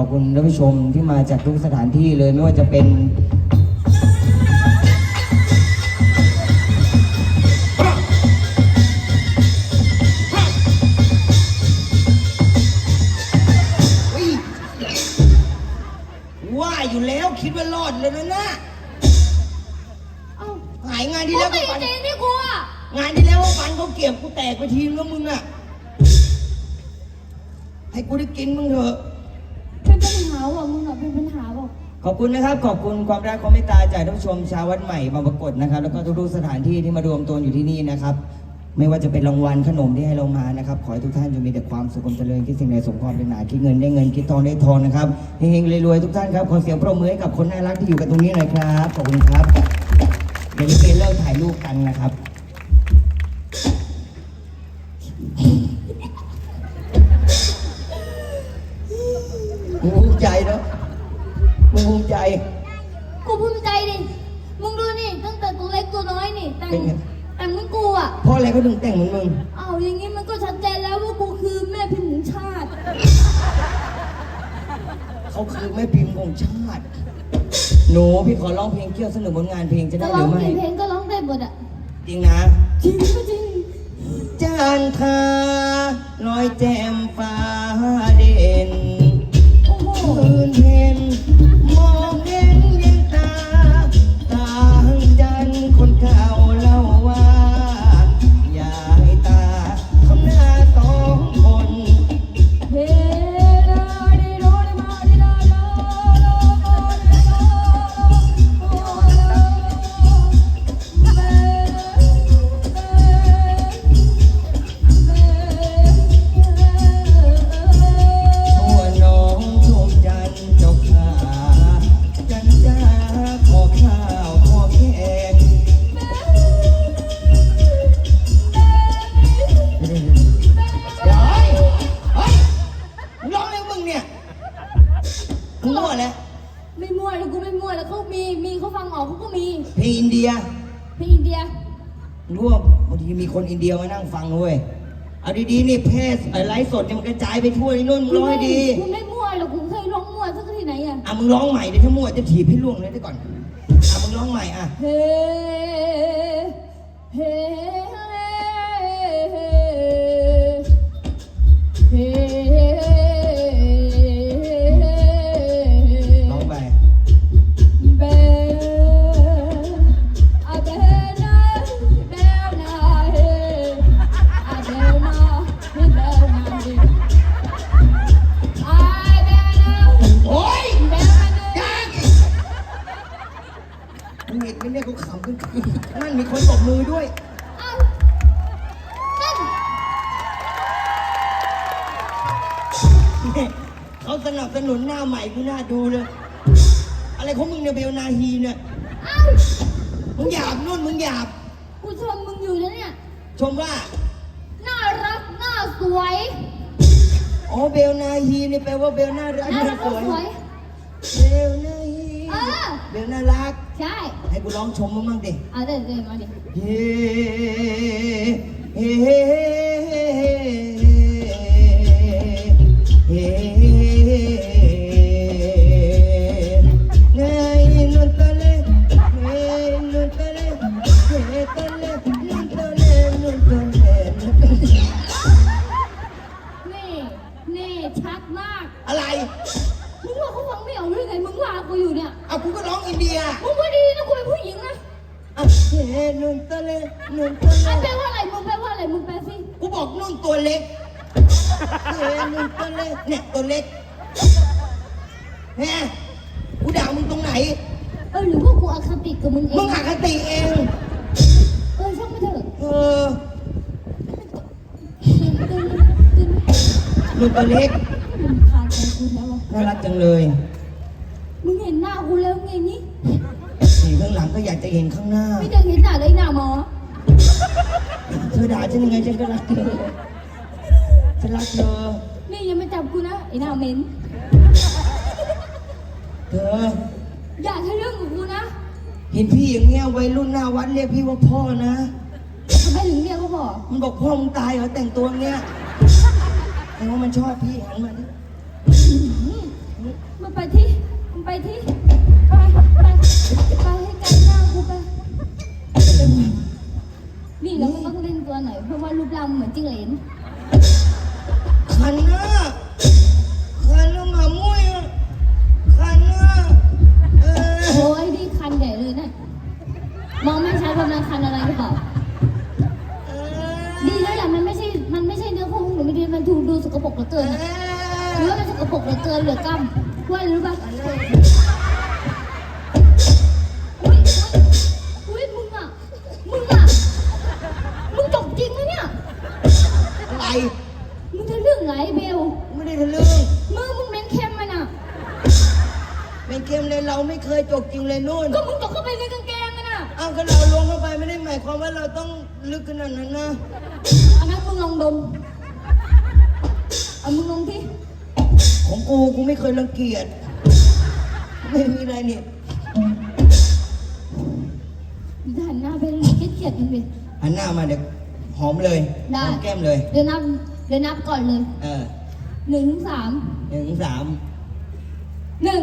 ขอบคุณท่านผู้ชมที่มาจากทุกสถานที่เลยไม่ว่าจะเป็นอุ๊ยว่าอยู่แล้วคิดว่ารอดเลยนะนะเอ้าหายงานกูที่แล้วไม่ก็ฟัน จริงที่กูอะงานที่แล้วก็ฟันเขาเก็บกูแตกไปทีนึงแล้วมึงอะให้กูได้กินมึงเถอะ เป็นปัญหาว่ะมึงอะเป็นปัญหาว่ะขอบคุณนะครับ ขอบคุณความรักความเมตตาจากท่านผู้ชมชาววัดใหม่บางปรากฏนะครับ แล้วก็ทุกๆสถานที่ที่มารวมตัวอยู่ที่นี่นะครับ ไม่ว่าจะเป็นรางวัลขนมที่ให้เรามานะครับ ขอให้ทุกท่านจงมีแต่ความสุขความเจริญคิดสิ่งใดสมความปรารถนาคิดเงินได้เงินคิดทองได้ทองนะครับเฮงๆรวยๆทุกท่านครับขอเสียงปรบมือให้กับคนน่ารักที่อยู่กันตรงนี้หน่อยครับขอบคุณครับเดี๋ยวนี้เป็นเลิกถ่ายรูปกันนะครับ มึงภูมิใจเนอะมึงภูมิใจ กูภูมิใจดิ มึงดูนี่ตั้งแต่ตัวเล็กตัวน้อยนี่แต่งเป็นไง แต่งเหมึงกูอะเพราะอะไรเขาถึงแต่งเหมือนมึง อ้าวอย่างงี้มันก็ชัดเจนแล้วว่ากูคือแม่พิมพ์ของชาติ เขาคือแม่พิมพ์ของชาติ หนูพี่ขอร้องเพลงเกี่ยวสนุกบนงานเพลงจะจะได้หร้อรืงอไม่ กี่เพลงก็ร้องได้หมดอะ จริงนะ จริงก็จริง จานทาลอยแจ่มฟ้า พ็ ออกเขาก็มีเพลงอินเดียเพลงอินเดียรู้ว่าบางทีมีคนอินเดียมานั่งฟังด้วยเอาดีๆนี่เพศไลฟ์สดเนี่ยมันกระจายไปทั่วที่นู่นมึงร้องให้ดีกูไม่มั่วหรอกกูเคยร้องมั่วสักที่ไหนอะอะมึงร้องใหม่เดี๋ยวถ้ามั่วจะถีบให้ล่วงเลยได้ก่อนอะมึงร้องใหม่อะเฮ้เฮ้เฮ้ สนับสนุนหน้าใหม่กูน่าดูเลย อะไรของมึงเนี่ยเบลนาฮีเนี่ย เอ้ามึงหยาบนู่นมึงหยาบ กูชมมึงอยู่นะเนี่ย ชมว่า น่ารัก น่าสวยอ๋อเบลนาฮีนี่แปลว่าเบลน่ารักน่าน่ารักสก็วย สวย เบลนาฮีเออ เบลน่ารัก ใช่ ให้กูร้องชมมึงบ้างดิ เอาเดี๋ยวเดี๋ยวมาดิ เฮ้เฮ้เฮ้ กูก็ร้องอินเดียมึงว่าดีนะกูเป็นผู้หญิงนะอะเฮ้นุนตะเลนุนตะเลอะแปลว่าอะไรมึงแปลว่าอะไรมึงแปลสิกูบอกนุ่นตัวเล็กเฮ้นุ่นตัวเล็กเนี่ยตัวเล็กแฮะกูด่ามึงตรงไหน เออหรือว่ากูอคติกับมึงเอมึงงอคติเอง เออช่างไม่เถอะเออตื่นตื่นตื่นนุ่นตัวเล็กมึงคาใจกูแล้ววะน่ารักจังเลย มึงเห็นหน้ากูแล้วไงนี่สีข้างหลังก็อยากจะเห็นข้างหน้า ไม่จะเห็นหน้าเลยหน้าหมอ เธอด่าฉันยังไงฉันก็รักเธอ ฉันรักเธอ นี่อย่ามาจับกูนะไอ้หน้าเหม็น เธอ อย่าทะเรื่องกับกูนะเห็นพี่อย่างเงี้ยวัยรุ่นหน้าวัดเรียกพี่ว่าพ่อนะ ทำไมถึงเรียกเขาบอกมันบอกพ่อมึงตายเหรอแต่งตัวเงี้ยแต่ว่ามันชอบพี่หันมาดิไปที่ มึงไปที่ไปไปไปให้ไกลหน้ากูไป นี่แล้วมึงต้องเล่นตัวไหนอยเพราะว่ารูปร่างมึงเหมือนจิ้งเหลนคันหน้าคันแล้วหมามุ้ยอะคันหน้าเออ โอ้ยนี่คันใหญ่เลยนะมองไม่ชัดว่ามันคันอะไร กปรกเหลือเกินเหลือกล้ำว่าอะไรรู้ป่ะอุ้ยอุ้ยมึงอะ มึงอะ มึงจบจริงนะเนี่ย อะไรมึงจะเรื่องไรเบล ไม่ได้ทะลึ่งมือมึงเม้นเค็มมันอะ เป็นเกมเลยเราไม่เคยจกจริงเลยนู่นก็มึงตกเข้าไปในกางเกงมันอะอ้าวก็เราลงเข้าไปไม่ได้หมายความว่าเราต้องลึกขนาดนั้นนะอันนั้นมึงลองดม เอามึงลองที่ ของกูกูไม่เคยรังเกียจไม่มีอะไรนี่จะหันหน้าไปเลยเกลียดๆมึงเลยหันหน้ามาเดี๋ยวหอมเลยได้ หอมแก้มเลย เดี๋ยวนับเดี๋ยวนับก่อนเลยเออหนึ่งถึงสามหนึ่งสาม หนึ่ง